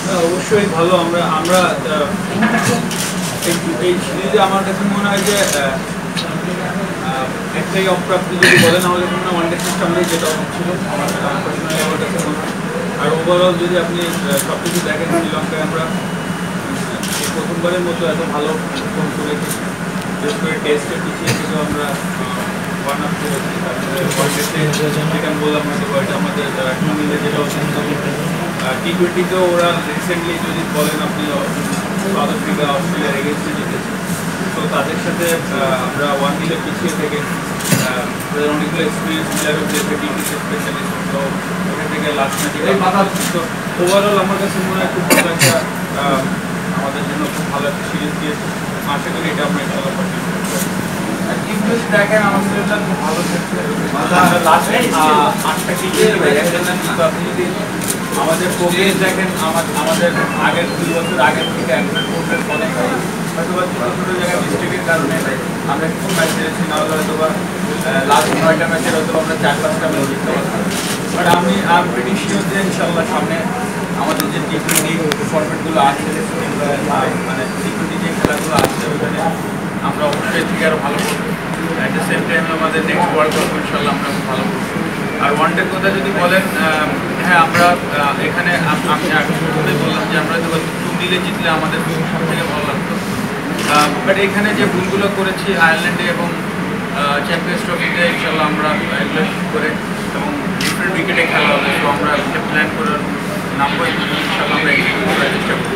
হ্যাঁ, অবশ্যই ভালো। আমরা আমরা এই- সিরিজে আমার কাছে মনে হয় যে একটাই অপ্রাপ্তি যদি বলেন আমাদের মনে হয় ওয়ান ডে সিস্টেমটাই যেটা ছিল আমার কাছে মনে হয়। আর ওভারঅল যদি আপনি সব কিছু দেখেন শ্রীলঙ্কায় আমরা প্রথমবারের মতো এত ভালো পারফর্ম করেছি। বিশেষ করে টেস্টে পিছিয়ে থেকেও আমরা ওয়ান আপ করেছি তারপরে ওয়ান বললাম হয়তো এটা আমাদের যেটা টি টোয়েন্টিতেও ওরা রিসেন্টলি যদি বলেন আপনি সাউথ আফ্রিকা অস্ট্রেলিয়ার এগেনস্টে জিতেছে। তো তাদের সাথে আমরা ওয়ান মিলে পিছিয়ে থেকে তাদের অনেকগুলো এক্সপিরিয়েন্স প্লেয়ারও পেয়েছে স্পেশালিস্ট তো ওখান থেকে লাস্ট ম্যাচে ওভারঅল আমার কাছে মনে হয় খুব ভালো একটা আমাদের জন্য খুব ভালো একটা সিরিজ দিয়েছে। আশা করি এটা আমরা ইনশাল্লাহ দেখেন খুব ভালো আমাদের প্রোগ্রেস দেখেন আমা- আমাদের আগের দুই বছর আগের থেকে প্রোগ্রেস অনেক জায়গায় কারণে আমরা কিছু ম্যাচ হেরেছি নাহলে হয়তো বা লাস্ট নয়টা ম্যাচের হয়তো আমরা চার, পাঁচটা ম্যাচ জিততে পারতাম। বাট আমি প্রিটি শিওর যে ইনশাল্লাহ সামনে আমাদের যে টি টোয়েন্টি ফর্মেটগুলো আছে মানে টি টোয়েন্টি যে খেলাগুলো আছে ওইখানে আমরা অবশ্যই থেকে আরও ভালো করব। অ্যাট দ্য সেম টাইম আমাদের নেক্সট ওয়ার্ল্ড কাপ ইনশাল্লাহ আমরা খুব ভালো করব। আর ওয়ান ডের কথা যদি বলেন হ্যাঁ আমরা এখানে আমি আগে বললাম যে আমরা হয়তো টু মিলে জিতলে আমাদের সব থেকে ভালো লাগতো। বাট এখানে যে ভুলগুলো করেছি আয়ারল্যান্ডে এবং চ্যাম্পিয়ন্স ট্রফিতে ইনশাল্লাহ আমরা এগুলো করে এবং ডিফারেন্ট উইকেটে খেলা হবে। তো আমরা প্ল্যান করে নামবো ইনশাল্লাহ আমরা এক্সিকিউট করার চেষ্টা করব।